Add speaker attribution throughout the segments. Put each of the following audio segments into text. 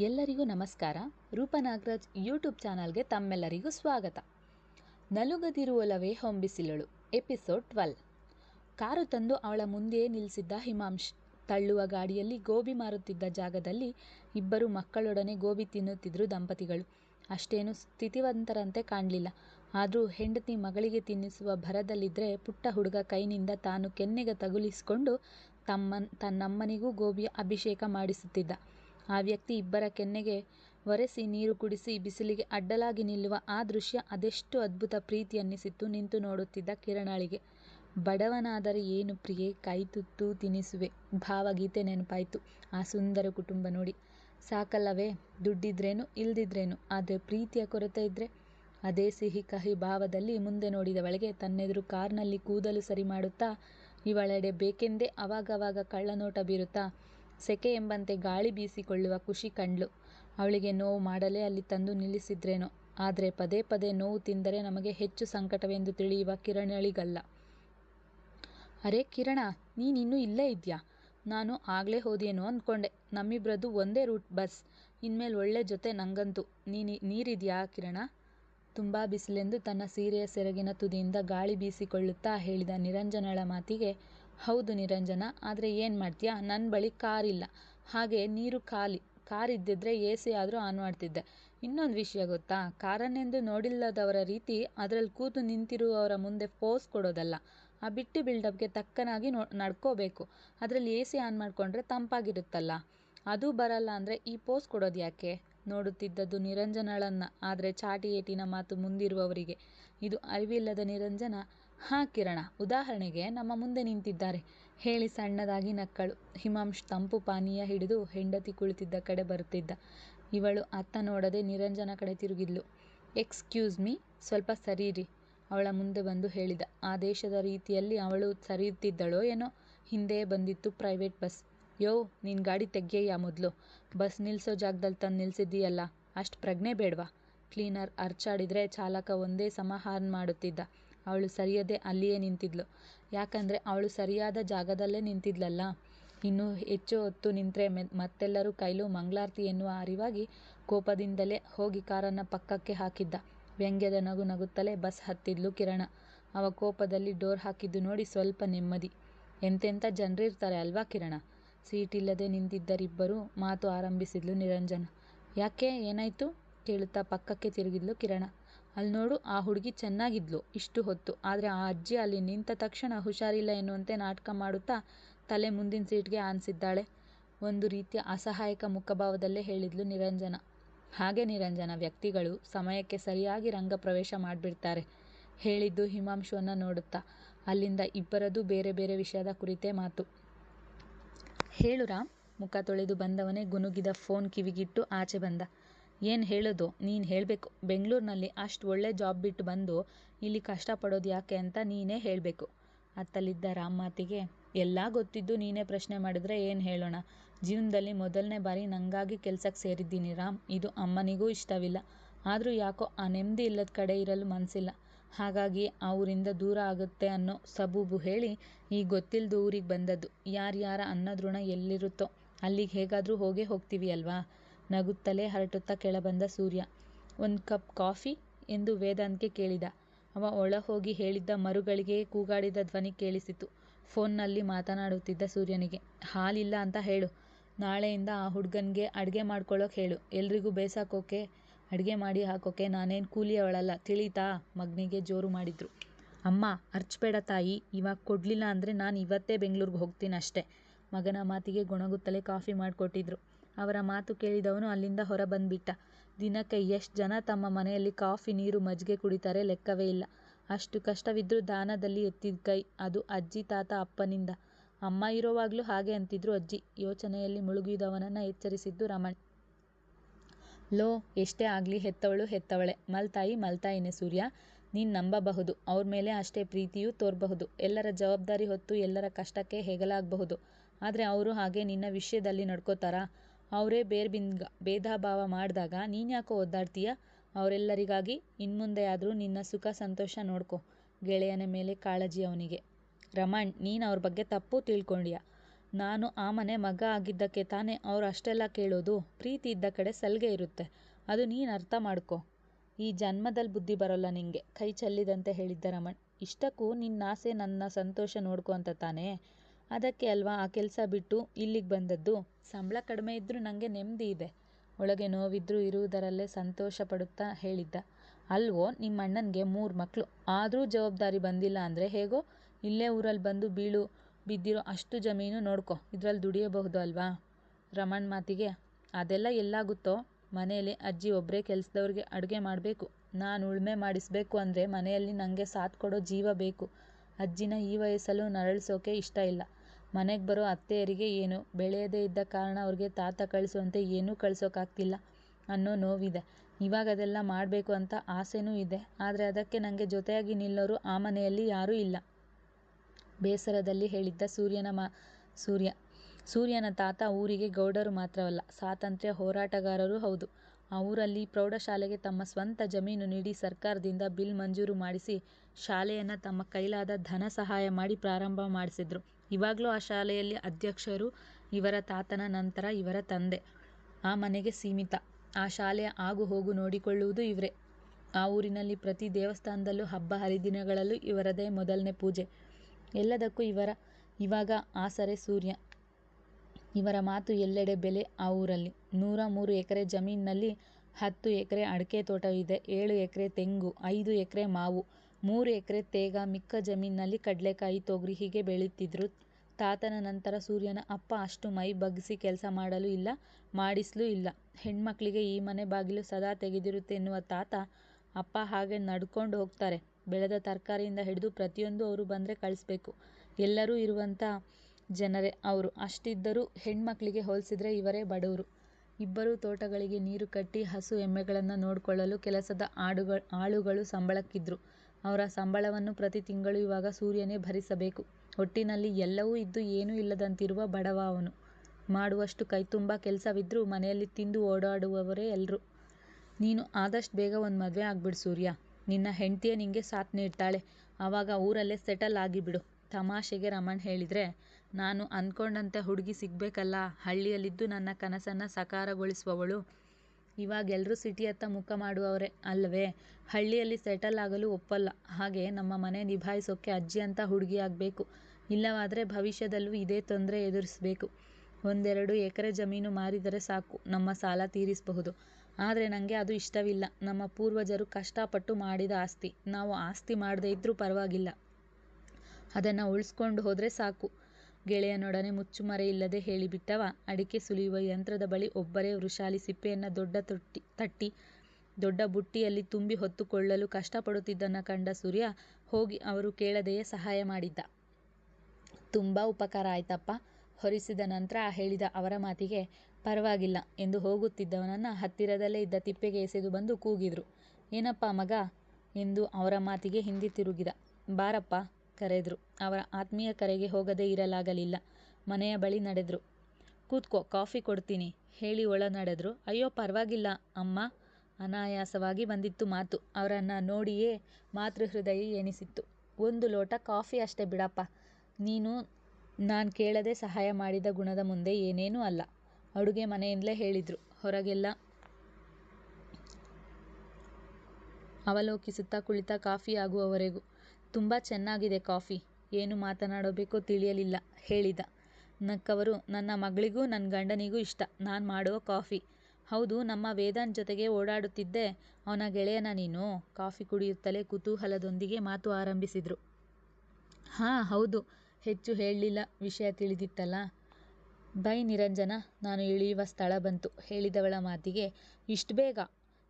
Speaker 1: ಎಲ್ಲರಿಗೂ ನಮಸ್ಕಾರ. ರೂಪನಾಗರಾಜ್ ಯೂಟ್ಯೂಬ್ ಚಾನಲ್ಗೆ ತಮ್ಮೆಲ್ಲರಿಗೂ ಸ್ವಾಗತ. ನಲುಗದಿರುವಲವೇ ಹೊಂಬಿಸಿಲಳು. Episode twelve. ಕಾರು ತಂದು ಅವಳ ಮುಂದೆಯೇ ನಿಲ್ಲಿಸಿದ್ದ ಹಿಮಾಂಶ್ ತಳ್ಳುವ ಗಾಡಿಯಲ್ಲಿ ಗೋಬಿ ಮಾರುತ್ತಿದ್ದ ಜಾಗದಲ್ಲಿ ಇಬ್ಬರು ಮಕ್ಕಳೊಡನೆ ಗೋಬಿ ತಿನ್ನುತ್ತಿದ್ದರು ದಂಪತಿಗಳು. ಅಷ್ಟೇನು ಸ್ಥಿತಿವಂತರಂತೆ ಕಾಣಲಿಲ್ಲ. ಆದರೂ ಹೆಂಡತಿ ಮಗಳಿಗೆ ತಿನ್ನಿಸುವ ಭರದಲ್ಲಿದ್ದರೆ ಪುಟ್ಟ ಹುಡುಗ ಕೈನಿಂದ ತಾನು ಕೆನ್ನೆಗೆ ತಗುಲಿಸಿಕೊಂಡು ತಮ್ಮ ತನ್ನಮ್ಮನಿಗೂ ಗೋಬಿ ಅಭಿಷೇಕ ಮಾಡಿಸುತ್ತಿದ್ದ. ಆ ವ್ಯಕ್ತಿ ಇಬ್ಬರ ಕೆನ್ನೆಗೆ ಒರೆಸಿ ನೀರು ಕುಡಿಸಿ ಬಿಸಿಲಿಗೆ ಅಡ್ಡಲಾಗಿ ನಿಲ್ಲುವ ಆ ದೃಶ್ಯ ಅದೆಷ್ಟು ಅದ್ಭುತ ಪ್ರೀತಿ ಅನ್ನಿಸಿತ್ತು ನಿಂತು ನೋಡುತ್ತಿದ್ದ ಕಿರಣಾಳಿಗೆ. ಬಡವನಾದರೆ ಏನು ಪ್ರಿಯೆ? ಕೈತುತ್ತು ತಿನಿಸುವೆ. ಭಾವಗೀತೆ ನೆನಪಾಯಿತು. ಆ ಸುಂದರ ಕುಟುಂಬ ನೋಡಿ. ಸಾಕಲ್ಲವೇ? ದುಡ್ಡಿದ್ರೇನು? ಇಲ್ದಿದ್ರೇನು? ಆದರೆ ಪ್ರೀತಿಯ ಕೊರತೆ ಇದ್ರೆ? ಅದೇ ಸಿಹಿ ಕಹಿ ಭಾವದಲ್ಲಿ ಮುಂದೆ ನೋಡಿದವಳಿಗೆ ತನ್ನೆದುರು ಕಾರ್ನಲ್ಲಿ ಕೂದಲು ಸರಿ ಮಾಡುತ್ತಾ, ಇವಳೆಡೆ ಬೇಕೆಂದೇ? ಅವಾಗವಾಗ ಕಳ್ಳನೋಟ ಬೀರುತ್ತಾ ಸೆಕೆ ಎಂಬಂತೆ ಗಾಳಿ ಬೀಸಿಕೊಳ್ಳುವ ಖುಷಿ ಕಂಡ್ಳು ಅವಳಿಗೆ ನೋವು ಮಾಡಲೇ ಅಲ್ಲಿ ತಂದು ನಿಲ್ಲಿಸಿದ್ರೇನೋ. ಆದರೆ ಪದೇ ಪದೇ ನೋವು ತಿಂದರೆ ನಮಗೆ ಹೆಚ್ಚು ಸಂಕಟವೆಂದು ತಿಳಿಯುವ ಕಿರಣಳಿಗಲ್ಲ ಅರೆ ಕಿರಣ ನೀನಿನ್ನೂ ಇಲ್ಲೇ ಇದೆಯಾ? ನಾನು ಆಗಲೇ ಹೋದೇನೋ ಅಂದ್ಕೊಂಡೆ ನಮ್ಮಿಬ್ರದ್ದು ಒಂದೇ ರೂಟ್ ಬಸ್. ಇನ್ಮೇಲೆ ಒಳ್ಳೆ ಜೊತೆ ನಂಗಂತೂ. ನೀನು, ನೀರಿದೆಯಾ ಕಿರಣ? ತುಂಬ ಬಿಸಿಲೆಂದು ತನ್ನ ಸೀರೆಯ ಸೆರಗಿನ ತುದಿಯಿಂದ ಗಾಳಿ ಬೀಸಿಕೊಳ್ಳುತ್ತಾ ಹೇಳಿದ ನಿರಂಜನಳ ಮಾತಿಗೆ ಹೌದು ನಿರಂಜನ, ಆದರೆ ಏನು ಮಾಡ್ತೀಯಾ? ನನ್ನ ಬಳಿ ಕಾರಿಲ್ಲ ಹಾಗೆ ನೀರು ಖಾಲಿ. ಕಾರ್ ಇದ್ದಿದ್ರೆ ಎ ಸಿ ಆದರೂ ಆನ್ ಮಾಡ್ತಿದ್ದೆ. ಇನ್ನೊಂದು ವಿಷಯ ಗೊತ್ತಾ? ಕಾರನ್ನೆಂದು ನೋಡಿಲ್ಲದವರ ರೀತಿ ಅದರಲ್ಲಿ ಕೂತು ನಿಂತಿರುವವರ ಮುಂದೆ ಪೋಸ್ ಕೊಡೋದಲ್ಲ. ಆ ಬಿಟ್ಟು ಬಿಲ್ಡಪ್ಗೆ ತಕ್ಕನಾಗಿ ನೋ, ನಡ್ಕೋಬೇಕು. ಅದರಲ್ಲಿ ಎ ಸಿ ಆನ್ ಮಾಡಿಕೊಂಡ್ರೆ ತಂಪಾಗಿರುತ್ತಲ್ಲ. ಅದು ಬರಲ್ಲ ಅಂದರೆ ಈ ಪೋಸ್ ಕೊಡೋದು ಯಾಕೆ? ನೋಡುತ್ತಿದ್ದದ್ದು ನಿರಂಜನಳನ್ನ, ಆದರೆ ಚಾಟಿ ಏಟಿನ ಮಾತು ಮುಂದಿರುವವರಿಗೆ. ಇದು ಅರಿವಿಲ್ಲದ ನಿರಂಜನ ಹಾಂ, ಕಿರಣ. ಉದಾಹರಣೆಗೆ ನಮ್ಮ ಮುಂದೆ ನಿಂತಿದ್ದಾರೆ. ಹೇಳಿ ಸಣ್ಣದಾಗಿ ನಕ್ಕಳು. ಹಿಮಾಂಶ್ ತಂಪು ಪಾನೀಯ ಹಿಡಿದು ಹೆಂಡತಿ ಕುಳಿತಿದ್ದ ಕಡೆ ಬರುತ್ತಿದ್ದ. ಇವಳು ಅತ್ತ ನೋಡದೆ ನಿರಂಜನ ಕಡೆ ತಿರುಗಿದ್ಲು. ಎಕ್ಸ್ಕ್ಯೂಸ್ ಮೀ, ಸ್ವಲ್ಪ ಸರೀರಿ, ಅವಳ ಮುಂದೆ ಬಂದು ಹೇಳಿದ. ಆ ದೇಶದ ರೀತಿಯಲ್ಲಿ ಅವಳು ಸರಿಯುತ್ತಿದ್ದಳೋ ಏನೋ? ಹಿಂದೆ ಬಂದಿತ್ತು ಪ್ರೈವೇಟ್ ಬಸ್. ಯೋ ನಿನ್ನ ಗಾಡಿ ತೆಗ್ಯಯ್ಯ ಮೊದಲು. ಬಸ್ ನಿಲ್ಲಿಸೋ ಜಾಗದಲ್ಲಿ ತಂದು ನಿಲ್ಸಿದ್ದೀಯಲ್ಲ, ಅಷ್ಟು ಪ್ರಜ್ಞೆ ಬೇಡ್ವಾ? ಕ್ಲೀನರ್ ಅರ್ಚಾಡಿದ್ರೆ ಚಾಲಕ ಒಂದೇ ಸಮ ಹಾರ್ನ್ ಮಾಡುತ್ತಿದ್ದ. ಅವಳು ಸರಿಯದೆ ಅಲ್ಲಿಯೇ ನಿಂತಿದ್ಲು. ಯಾಕಂದರೆ ಅವಳು ಸರಿಯಾದ ಜಾಗದಲ್ಲೇ ನಿಂತಿದ್ಲಲ್ಲ. ಇನ್ನು ಹೆಚ್ಚು ಹೊತ್ತು ನಿಂತರೆ ಮತ್ತೆಲ್ಲರೂ ಕೈಲೂ ಮಂಗಳಾರತಿ ಎನ್ನುವ ಅರಿವಾಗಿ ಕೋಪದಿಂದಲೇ ಹೋಗಿ ಕಾರನ್ನು ಪಕ್ಕಕ್ಕೆ ಹಾಕಿದ್ದ. ವ್ಯಂಗ್ಯದ ನಗು ನಗುತ್ತಲೇ ಬಸ್ ಹತ್ತಿದ್ಲು ಕಿರಣ. ಅವ ಕೋಪದಲ್ಲಿ ಡೋರ್ ಹಾಕಿದ್ದು ನೋಡಿ ಸ್ವಲ್ಪ ನೆಮ್ಮದಿ. ಎಂತೆಂಥ ಜನರಿರ್ತಾರೆ ಅಲ್ವಾ ಕಿರಣ? ಸೀಟಿಲ್ಲದೆ ನಿಂತಿದ್ದರಿಬ್ಬರು ಮಾತು ಆರಂಭಿಸಿದ್ಲು ನಿರಂಜನ. ಯಾಕೆ, ಏನಾಯಿತು? ಕೇಳುತ್ತಾ ಪಕ್ಕಕ್ಕೆ ತಿರುಗಿದ್ಲು ಕಿರಣ. ಅಲ್ಲಿ ನೋಡು, ಆ ಹುಡುಗಿ ಚೆನ್ನಾಗಿದ್ಲು, ಇಷ್ಟು ಹೊತ್ತು. ಆದರೆ ಆ ಅಜ್ಜಿ ಅಲ್ಲಿ ನಿಂತ ತಕ್ಷಣ ಹುಷಾರಿಲ್ಲ ಎನ್ನುವಂತೆ ನಾಟಕ ಮಾಡುತ್ತಾ ತಲೆ ಮುಂದಿನ ಸೀಟ್ಗೆ ಆನಿಸಿದ್ದಾಳೆ. ಒಂದು ರೀತಿಯ ಅಸಹಾಯಕ ಮುಖಭಾವದಲ್ಲೇ ಹೇಳಿದ್ಲು ನಿರಂಜನ. ಹಾಗೆ ನಿರಂಜನ, ವ್ಯಕ್ತಿಗಳು ಸಮಯಕ್ಕೆ ಸರಿಯಾಗಿ ರಂಗ ಪ್ರವೇಶ ಮಾಡಿಬಿಡ್ತಾರೆ, ಹೇಳಿದ್ದು ಹಿಮಾಂಶುವನ್ನು ನೋಡುತ್ತಾ. ಅಲ್ಲಿಂದ ಇಬ್ಬರದು ಬೇರೆ ಬೇರೆ ವಿಷಯದ ಕುರಿತೇ ಮಾತು. ಹೇಳು ರಾಮ್, ಮುಖ ತೊಳೆದು ಬಂದವನೇ ಗುನುಗಿದ ಫೋನ್ ಕಿವಿಗಿಟ್ಟು ಆಚೆ ಬಂದ. ಏನು ಹೇಳೋದು? ನೀನು ಹೇಳಬೇಕು. ಬೆಂಗಳೂರಿನಲ್ಲಿ ಅಷ್ಟು ಒಳ್ಳೆ ಜಾಬ್ ಬಿಟ್ಟು ಬಂದು ಇಲ್ಲಿ ಕಷ್ಟಪಡೋದು ಯಾಕೆ ಅಂತ ನೀನೇ ಹೇಳಬೇಕು. ಅತ್ತಲಿದ್ದ ರಾಮ್ ಮಾತಿಗೆ, ಎಲ್ಲ ಗೊತ್ತಿದ್ದು ನೀನೇ ಪ್ರಶ್ನೆ ಮಾಡಿದ್ರೆ ಏನು ಹೇಳೋಣ? ಜೀವನದಲ್ಲಿ ಮೊದಲನೇ ಬಾರಿ ನನಗಾಗಿ ಕೆಲ್ಸಕ್ಕೆ ಸೇರಿದ್ದೀನಿ ರಾಮ್. ಇದು ಅಮ್ಮನಿಗೂ ಇಷ್ಟವಿಲ್ಲ. ಆದರೂ ಯಾಕೋ ಆ ನೆಮ್ಮದಿ ಇಲ್ಲದ ಕಡೆ ಇರಲು ಮನಸ್ಸಿಲ್ಲ ಹಾಗಾಗಿ ಅವರಿಂದ ದೂರ ಆಗುತ್ತೆ ಅನ್ನೋ ಸಬೂಬು ಹೇಳಿ ಈ ಗೊತ್ತಿಲ್ಲದ ಊರಿಗೆ ಬಂದದ್ದು. ಯಾರ್ಯಾರ ಅನ್ನದ್ರೂಣ ಎಲ್ಲಿರುತ್ತೋ, ಅಲ್ಲಿಗೆ ಹೇಗಾದರೂ ಹೋಗೇ ಹೋಗ್ತೀವಿ ಅಲ್ವಾ? ನಗುತ್ತಲೇ ಹರಟುತ್ತಾ ಕೆಳಬಂದ ಸೂರ್ಯ. ಒಂದು ಕಪ್ ಕಾಫಿ ಎಂದು ವೇದಾಂತ್ಗೆ ಕೇಳಿದ. ಅವ ಒಳ ಹೋಗಿ ಹೇಳಿದ್ದ ಮರುಗಳಿಗೆ ಕೂಗಾಡಿದ ಧ್ವನಿ ಕೇಳಿಸಿತು. ಫೋನ್ನಲ್ಲಿ ಮಾತನಾಡುತ್ತಿದ್ದ ಸೂರ್ಯನಿಗೆ, ಹಾಲಿಲ್ಲ ಅಂತ ಹೇಳು. ನಾಳೆಯಿಂದ ಆ ಹುಡುಗನಿಗೆ ಅಡುಗೆ ಮಾಡ್ಕೊಳ್ಳೋಕೆ ಹೇಳು. ಎಲ್ರಿಗೂ ಬೇಸಾಕೋಕೆ, ಅಡುಗೆ ಮಾಡಿ ಹಾಕೋಕೆ ನಾನೇನು ಕೂಲಿಯವಳಲ್ಲ ತಿಳೀತಾ" ಮಗನಿಗೆ ಜೋರು ಮಾಡಿದ್ರು. ಅಮ್ಮ, ಅರ್ಚಬೇಡ ತಾಯಿ. ಇವಾಗ ಕೊಡಲಿಲ್ಲ ಅಂದರೆ ನಾನು ಇವತ್ತೇ ಬೆಂಗಳೂರಿಗೆ ಹೋಗ್ತೀನಿ ಅಷ್ಟೇ ಮಗನ ಮಾತಿಗೆ ಗೊಣಗುತ್ತಲೇ ಕಾಫಿ ಮಾಡಿಕೊಟ್ಟಿದ್ರು. ಅವರ ಮಾತು ಕೇಳಿದವನು ಅಲ್ಲಿಂದ ಹೊರ ಬಂದ್ಬಿಟ್ಟ ದಿನಕ್ಕೆ ಎಷ್ಟು ಜನ ತಮ್ಮ ಮನೆಯಲ್ಲಿ ಕಾಫಿ, ನೀರು, ಮಜ್ಜಿಗೆ ಕುಡಿತಾರೆ ಲೆಕ್ಕವೇ ಇಲ್ಲ. ಅಷ್ಟು ಕಷ್ಟವಿದ್ದರೂ ದಾನದಲ್ಲಿ ಎತ್ತಿದ ಕೈ. ಅದು ಅಜ್ಜಿ, ತಾತ, ಅಪ್ಪನಿಂದ. ಅಮ್ಮ ಇರೋವಾಗಲೂ ಹಾಗೆ ಅಂತಿದ್ರು ಅಜ್ಜಿ. ಯೋಚನೆಯಲ್ಲಿ ಮುಳುಗಿದವನನ್ನು ಎಚ್ಚರಿಸಿದ್ದು ರಮಣ್. ಲೋ, ಎಷ್ಟೇ ಆಗಲಿ ಹೆತ್ತವಳು ಹೆತ್ತವಳೆ. ಮಲ್ತಾಯಿ, ಮಲ್ತಾಯಿನೇ ಸೂರ್ಯ. ನೀನು ನಂಬಬಹುದು. ಅವ್ರ ಮೇಲೆ ಅಷ್ಟೇ ಪ್ರೀತಿಯೂ ತೋರಬಹುದು. ಎಲ್ಲರ ಜವಾಬ್ದಾರಿ ಹೊತ್ತು ಎಲ್ಲರ ಕಷ್ಟಕ್ಕೆ ಹೆಗಲಾಗಬಹುದು. ಆದರೆ ಅವರು ಹಾಗೆ ನಿನ್ನ ವಿಷಯದಲ್ಲಿ ನಡ್ಕೋತಾರಾ? ಅವರೇ ಬೇರೆ ಬಿಂದ ಭೇದ ಭಾವ ಮಾಡಿದಾಗ ನೀನ್ಯಾಕೋ ಒದ್ದಾಡ್ತೀಯ? ಅವರೆಲ್ಲರಿಗಾಗಿ ಇನ್ಮುಂದೆಯಾದರೂ ನಿನ್ನ ಸುಖ ಸಂತೋಷ ನೋಡ್ಕೋ, ಗೆಳೆಯನ ಮೇಲೆ ಕಾಳಜಿ ಅವನಿಗೆ. ರಮಣ್, ನೀನು ಅವ್ರ ಬಗ್ಗೆ ತಪ್ಪು ತಿಳ್ಕೊಂಡ್ಯಾ. ನಾನು ಆ ಮನೆ ಮಗ ಆಗಿದ್ದಕ್ಕೆ ತಾನೇ ಅವ್ರು ಅಷ್ಟೆಲ್ಲ ಕೇಳೋದು. ಪ್ರೀತಿ ಇದ್ದ ಕಡೆ ಸಲ್ಗೆ ಇರುತ್ತೆ. ಅದು ನೀನು ಅರ್ಥ ಮಾಡ್ಕೋ. ಈ ಜನ್ಮದಲ್ಲಿ ಬುದ್ಧಿ ಬರೋಲ್ಲ ನಿಂಗೆ, ಕೈ ಚೆಲ್ಲಿದಂತೆ ಹೇಳಿದ್ದ ರಮಣ್. ಇಷ್ಟಕ್ಕೂ ನಿನ್ನಾಸೆ ನನ್ನ ಸಂತೋಷ ನೋಡ್ಕೊ ಅಂತ ತಾನೇ? ಅದಕ್ಕೆ ಅಲ್ವಾ ಆ ಕೆಲಸ ಬಿಟ್ಟು ಇಲ್ಲಿಗೆ ಬಂದದ್ದು? ಸಂಬಳ ಕಡಿಮೆ ಇದ್ದರೂ ನನಗೆ ನೆಮ್ಮದಿ ಇದೆ. ಒಳಗೆ ನೋವಿದ್ರೂ ಇರುವುದರಲ್ಲೇ ಸಂತೋಷ ಪಡುತ್ತಾ ಹೇಳಿದ್ದ. ಅಲ್ವೋ ನಿಮ್ಮ ಅಣ್ಣನಿಗೆ ಮೂರು ಮಕ್ಕಳು ಆದರೂ ಜವಾಬ್ದಾರಿ ಬಂದಿಲ್ಲ ಅಂದರೆ ಹೇಗೋ? ಇಲ್ಲೇ ಊರಲ್ಲಿ ಬಂದು ಬೀಳು, ಬಿದ್ದಿರೋ ಅಷ್ಟು ಜಮೀನು ನೋಡ್ಕೊ. ಇದರಲ್ಲಿ ದುಡಿಯಬಹುದು ಅಲ್ವಾ? ರಮಣ್ ಮಾತಿಗೆ, ಅದೆಲ್ಲ ಎಲ್ಲಾಗುತ್ತೋ? ಮನೆಯಲ್ಲಿ ಅಜ್ಜಿ ಒಬ್ಬರೇ ಕೆಲಸದವ್ರಿಗೆ ಅಡುಗೆ ಮಾಡಬೇಕು. ನಾನು ಉಳುಮೆ ಮಾಡಿಸ್ಬೇಕು ಅಂದರೆ ಮನೆಯಲ್ಲಿ ನನಗೆ ಸಾಥ್ ಕೊಡೋ ಜೀವ ಬೇಕು. ಅಜ್ಜಿನ ಈ ವಯಸ್ಸಲ್ಲೂ ನರಳಿಸೋಕೆ ಇಷ್ಟ ಇಲ್ಲ. ಮನೆಗೆ ಬರೋ ಅತ್ತೆಯರಿಗೆ ಏನು? ಬೆಳೆಯದೇ ಇದ್ದ ಕಾರಣ ಅವ್ರಿಗೆ ತಾತ ಕಳಿಸುವಂತೆ ಏನೂ ಕಳ್ಸೋಕ್ಕಾಗ್ತಿಲ್ಲ ಅನ್ನೋ ನೋವಿದೆ. ಇವಾಗ ಅದೆಲ್ಲ ಮಾಡಬೇಕು ಅಂತ ಆಸೆನೂ ಇದೆ. ಆದರೆ ಅದಕ್ಕೆ ನನಗೆ ಜೊತೆಯಾಗಿ ನಿಲ್ಲೋರು ಆ ಮನೆಯಲ್ಲಿ ಯಾರೂ ಇಲ್ಲ. ಬೇಸರದಲ್ಲಿ ಹೇಳಿದ್ದ ಸೂರ್ಯನ ಮಾ, ಸೂರ್ಯ. ಸೂರ್ಯನ ತಾತ ಊರಿಗೆ ಗೌಡರು ಮಾತ್ರವಲ್ಲ, ಸ್ವಾತಂತ್ರ್ಯ ಹೋರಾಟಗಾರರೂ ಹೌದು. ಆ ಊರಲ್ಲಿ ಪ್ರೌಢಶಾಲೆಗೆ ತಮ್ಮ ಸ್ವಂತ ಜಮೀನು ನೀಡಿ ಸರ್ಕಾರದಿಂದ ಬಿಲ್ ಮಂಜೂರು ಮಾಡಿಸಿ, ಶಾಲೆಯನ್ನು ತಮ್ಮ ಕೈಲಾದ ಧನ ಸಹಾಯ ಮಾಡಿ ಪ್ರಾರಂಭ ಮಾಡಿಸಿದ್ರು. ಇವಾಗಲೂ ಆ ಶಾಲೆಯಲ್ಲಿ ಅಧ್ಯಕ್ಷರು ಇವರ ತಾತನ ನಂತರ ಇವರ ತಂದೆ. ಆ ಮನೆಗೆ ಸೀಮಿತ. ಆ ಶಾಲೆಯ ಆಗು ಹೋಗು ನೋಡಿಕೊಳ್ಳುವುದು ಇವರೇ. ಆ ಊರಿನಲ್ಲಿ ಪ್ರತಿ ದೇವಸ್ಥಾನದಲ್ಲೂ ಹಬ್ಬ ಹರಿದಿನಗಳಲ್ಲೂ ಇವರದೇ ಮೊದಲನೇ ಪೂಜೆ. ಎಲ್ಲದಕ್ಕೂ ಇವರ, ಇವಾಗ ಆಸರೆ ಸೂರ್ಯ. ಇವರ ಮಾತು ಎಲ್ಲೆಡೆ ಬೆಲೆ ಆ ಊರಲ್ಲಿ. ನೂರ ಮೂರು ಎಕರೆ ಜಮೀನಿನಲ್ಲಿ ಹತ್ತು ಎಕರೆ ಅಡಿಕೆ ತೋಟವಿದೆ, ಏಳು ಎಕರೆ ತೆಂಗು, ಐದು ಎಕರೆ ಮಾವು. ಮೂರು ಎಕರೆ ತೇಗ ಮಿಕ್ಕ ಜಮೀನಿನಲ್ಲಿ ಕಡಲೆಕಾಯಿ ತೊಗರಿ ಹೀಗೆ ಬೆಳೀತಿದ್ರು ತಾತನ ನಂತರ ಸೂರ್ಯನ, ಅಪ್ಪ, ಅಷ್ಟು ಮೈ ಬಗ್ಗಿಸಿ ಕೆಲಸ ಮಾಡಲು ಇಲ್ಲ, ಮಾಡಿಸ್ಲೂ ಇಲ್ಲ. ಹೆಣ್ಮಕ್ಳಿಗೆ ಈ ಮನೆ ಬಾಗಿಲು ಸದಾ ತೆಗೆದಿರುತ್ತೆ ಎನ್ನುವ ತಾತ, ಅಪ್ಪ, ಹಾಗೆ ನಡ್ಕೊಂಡು ಹೋಗ್ತಾರೆ. ಬೆಳೆದ ತರಕಾರಿಯಿಂದ ಹಿಡಿದು ಪ್ರತಿಯೊಂದು ಅವರು ಬಂದರೆ ಕಳಿಸ್ಬೇಕು. ಎಲ್ಲರೂ ಇರುವಂಥ ಜನರೇ ಅವರು. ಅಷ್ಟಿದ್ದರೂ ಹೆಣ್ಮಕ್ಳಿಗೆ ಹೋಲಿಸಿದ್ರೆ ಇವರೇ ಬಡವರು. ಇಬ್ಬರು ತೋಟಗಳಿಗೆ ನೀರು ಕಟ್ಟಿ ಹಸು ಎಮ್ಮೆಗಳನ್ನು ನೋಡಿಕೊಳ್ಳಲು ಕೆಲಸದ ಆಡುಗಳ ಆಳುಗಳು ಸಂಬಳಕ್ಕಿದ್ರು. ಅವರ ಸಂಬಳವನ್ನು ಪ್ರತಿ ತಿಂಗಳು ಇವಾಗ ಸೂರ್ಯನೇ ಭರಿಸಬೇಕು. ಒಟ್ಟಿನಲ್ಲಿ ಎಲ್ಲವೂ ಇದ್ದು ಏನೂ ಇಲ್ಲದಂತಿರುವ ಬಡವ ಅವನು. ಮಾಡುವಷ್ಟು ಕೈತುಂಬ ಕೆಲಸವಿದ್ರು ಮನೆಯಲ್ಲಿ ತಿಂದು ಓಡಾಡುವವರೇ ಎಲ್ಲರೂ ನೀನು ಆದಷ್ಟು ಬೇಗ ಒಂದು ಮದುವೆ ಆಗ್ಬಿಡು ಸೂರ್ಯ. ನಿನ್ನ ಹೆಂಡತಿಯೇ ನಿಂಗೆ ಸಾಥ್ ನೀಡ್ತಾಳೆ ಆವಾಗ ಊರಲ್ಲೇ ಸೆಟಲ್ ಆಗಿಬಿಡು. ತಮಾಷೆಗೆ ರಮಣ್ ಹೇಳಿದರೆ, ನಾನು ಅಂದ್ಕೊಂಡಂತೆ ಹುಡುಗಿ ಸಿಗಬೇಕಲ್ಲ, ಹಳ್ಳಿಯಲ್ಲಿದ್ದು ನನ್ನ ಕನಸನ್ನು ಸಾಕಾರಗೊಳಿಸುವವಳು ಇವಾಗ ಎಲ್ಲರೂ ಸಿಟಿಯತ್ತ ಮುಖ ಮಾಡುವವರೇ ಅಲ್ವೇ? ಹಳ್ಳಿಯಲ್ಲಿ ಸೆಟಲ್ ಆಗಲು ಒಪ್ಪಲ್ಲ. ಹಾಗೆ ನಮ್ಮ ಮನೆ ನಿಭಾಯಿಸೋಕೆ ಅಜ್ಜಿ ಅಂತ ಹುಡುಗಿ ಆಗಬೇಕು. ಇಲ್ಲವಾದರೆ ಭವಿಷ್ಯದಲ್ಲೂ ಇದೇ ತೊಂದರೆ ಎದುರಿಸಬೇಕು. ಒಂದೆರಡು ಎಕರೆ ಜಮೀನು ಮಾರಿದರೆ ಸಾಕು. ನಮ್ಮ ಸಾಲ ತೀರಿಸಬಹುದು. ಆದರೆ ನನಗೆ ಅದು ಇಷ್ಟವಿಲ್ಲ. ನಮ್ಮ ಪೂರ್ವಜರು ಕಷ್ಟಪಟ್ಟು ಮಾಡಿದ ಆಸ್ತಿ. ನಾವು ಆಸ್ತಿ ಮಾಡದೇ ಇದ್ದರೂ ಪರವಾಗಿಲ್ಲ. ಅದನ್ನು ಉಳಿಸ್ಕೊಂಡು ಹೋದರೆ ಸಾಕು. ಗೆಳೆಯನೊಡನೆ ಮುಚ್ಚುಮರೆಯಿಲ್ಲದೆ ಹೇಳಿಬಿಟ್ಟವ. ಅಡಿಕೆ ಸುಲಿಯುವ ಯಂತ್ರದ ಬಳಿ ಒಬ್ಬರೇ ವೃಷಾಲಿ ಸಿಪ್ಪೆಯನ್ನ ದೊಡ್ಡ ತೊಟ್ಟಿ, ದೊಡ್ಡ ಬುಟ್ಟಿಯಲ್ಲಿ ತುಂಬಿ ಹೊತ್ತುಕೊಳ್ಳಲು ಕಷ್ಟಪಡುತ್ತಿದ್ದನ್ನ ಕಂಡ ಸೂರ್ಯ ಹೋಗಿ ಅವರು ಕೇಳದೆಯೇ ಸಹಾಯ ಮಾಡಿದ್ದ. ತುಂಬ ಉಪಕಾರ ಆಯ್ತಪ್ಪ, ಹೊರಿಸಿದ ನಂತರ ಹೇಳಿದ ಅವರ ಮಾತಿಗೆ ಪರವಾಗಿಲ್ಲ ಎಂದು ಹೋಗುತ್ತಿದ್ದವನನ್ನ ಹತ್ತಿರದಲ್ಲೇ ಇದ್ದ ತಿಪ್ಪೆಗೆ ಎಸೆದು ಬಂದು ಕೂಗಿದ್ರು. ಏನಪ್ಪ ಮಗ ಎಂದು ಅವರ ಮಾತಿಗೆ ಹಿಂದೆ ತಿರುಗಿದ. ಬಾರಪ್ಪ ಕರೆದ್ರು. ಅವರ ಆತ್ಮೀಯ ಕರೆಗೆ ಹೋಗದೆ ಇರಲಾಗಲಿಲ್ಲ. ಮನೆಯ ಬಳಿ ನಡೆದ್ರು. ಕೂತ್ಕೋ, ಕಾಫಿ ಕೊಡ್ತೀನಿ, ಹೇಳಿ ಒಳ ನಡೆದ್ರು. ಅಯ್ಯೋ, ಪರವಾಗಿಲ್ಲ, ಅಮ್ಮ. ಅನಾಯಾಸವಾಗಿ ಬಂದಿತ್ತು ಮಾತು. ಅವರನ್ನ ನೋಡಿಯೇ ಮಾತೃಹೃದಯ ಎನಿಸಿತ್ತು. ಒಂದು ಲೋಟ ಕಾಫಿ ಅಷ್ಟೇ ಬಿಡಪ್ಪ. ನೀನು, ನಾನು ಕೇಳದೆ ಸಹಾಯ ಮಾಡಿದ ಗುಣದ ಮುಂದೆ ಏನೇನೂ ಅಲ್ಲ. ಅಡುಗೆ ಮನೆಯಿಂದಲೇ ಹೇಳಿದ್ರು. ಹೊರಗೆಲ್ಲ ಅವಲೋಕಿಸುತ್ತಾ ಕುಳಿತ ಕಾಫಿ ಆಗುವವರೆಗೂ. ತುಂಬ ಚೆನ್ನಾಗಿದೆ ಕಾಫಿ. ಏನು ಮಾತನಾಡಬೇಕೋ ತಿಳಿಯಲಿಲ್ಲ. ಹೇಳಿದ. ನಕ್ಕವರು, ನನ್ನ ಮಗಳಿಗೂ ನನ್ನ ಗಂಡನಿಗೂ ಇಷ್ಟ. ನಾನು ಮಾಡುವ ಕಾಫಿ. ಹೌದು, ನಮ್ಮ ವೇದಾಂತ್ ಜೊತೆಗೆ ಓಡಾಡುತ್ತಿದ್ದೆ. ಅವನ ಗೆಳೆಯನ ನೀನು? ಕಾಫಿ ಕುಡಿಯುತ್ತಲೇ ಕುತೂಹಲದೊಂದಿಗೆ ಮಾತು ಆರಂಭಿಸಿದರು. ಹಾಂ, ಹೌದು. ಹೆಚ್ಚು ಹೇಳಲಿಲ್ಲ ವಿಷಯ ತಿಳಿದಿತ್ತಲ್ಲ. ಬೈ ನಿರಂಜನ, ನಾನು ಇಳಿಯುವ ಸ್ಥಳ ಬಂತು. ಹೇಳಿದವಳ ಮಾತಿಗೆ, ಇಷ್ಟು ಬೇಗ.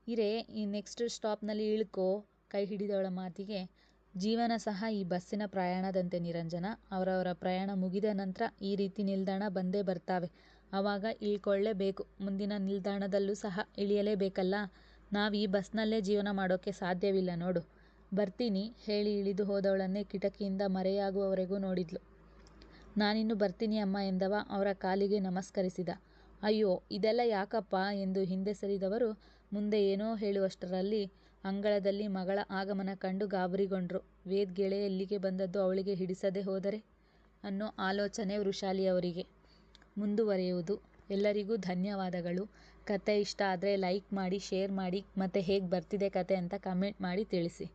Speaker 1: ಇರೇ, ಈ ನೆಕ್ಸ್ಟ್ ಸ್ಟಾಪ್ನಲ್ಲಿ ಇಳ್ಕೋ. ಕೈ ಹಿಡಿದವಳ ಮಾತಿಗೆ ಜೀವನ ಸಹ ಈ ಬಸ್ಸಿನ ಪ್ರಯಾಣದಂತೆ ನಿರಂಜನ. ಅವರವರ ಪ್ರಯಾಣ ಮುಗಿದ ನಂತರ ಈ ರೀತಿ ನಿಲ್ದಾಣ ಬಂದೇ ಬರ್ತಾವೆ. ಆವಾಗ ಇಳ್ಕೊಳ್ಳೇಬೇಕು. ಮುಂದಿನ ನಿಲ್ದಾಣದಲ್ಲೂ ಸಹ ಇಳಿಯಲೇಬೇಕಲ್ಲ? ನಾವು ಈ ಬಸ್ನಲ್ಲೇ ಜೀವನ ಮಾಡೋಕ್ಕೆ ಸಾಧ್ಯವಿಲ್ಲ ನೋಡು. ಬರ್ತೀನಿ ಹೇಳಿ ಇಳಿದು ಹೋದವಳನ್ನೇ ಕಿಟಕಿಯಿಂದ ಮರೆಯಾಗುವವರೆಗೂ ನೋಡಿದ್ಲು. ನಾನಿನ್ನು ಬರ್ತೀನಿ ಅಮ್ಮ ಎಂದವ ಅವರ ಕಾಲಿಗೆ ನಮಸ್ಕರಿಸಿದ. ಅಯ್ಯೋ, ಇದೆಲ್ಲ ಯಾಕಪ್ಪ ಎಂದು ಹಿಂದೆ ಸರಿದವರು ಮುಂದೆ ಏನೋ ಹೇಳುವಷ್ಟರಲ್ಲಿ ಅಂಗಳದಲ್ಲಿ ಮಗಳ ಆಗಮನ ಕಂಡು ಗಾಬರಿಗೊಂಡ್ರು. ವೇದ್ ಗೆಳೆಯ ಇಲ್ಲಿಗೆ ಬಂದದ್ದು ಅವಳಿಗೆ ಹಿಡಿಸದೆ ಹೋದರೆ ಅನ್ನೋ ಆಲೋಚನೆ ವೃಷಾಲಿ ಅವರಿಗೆ. ಮುಂದುವರಿಯುವುದು. ಎಲ್ಲರಿಗೂ ಧನ್ಯವಾದಗಳು. ಕತೆ ಇಷ್ಟ ಆದರೆ ಲೈಕ್ ಮಾಡಿ, ಶೇರ್ ಮಾಡಿ, ಮತ್ತು ಹೇಗೆ ಬರ್ತಿದೆ ಕತೆ ಅಂತ ಕಮೆಂಟ್ ಮಾಡಿ ತಿಳಿಸಿ.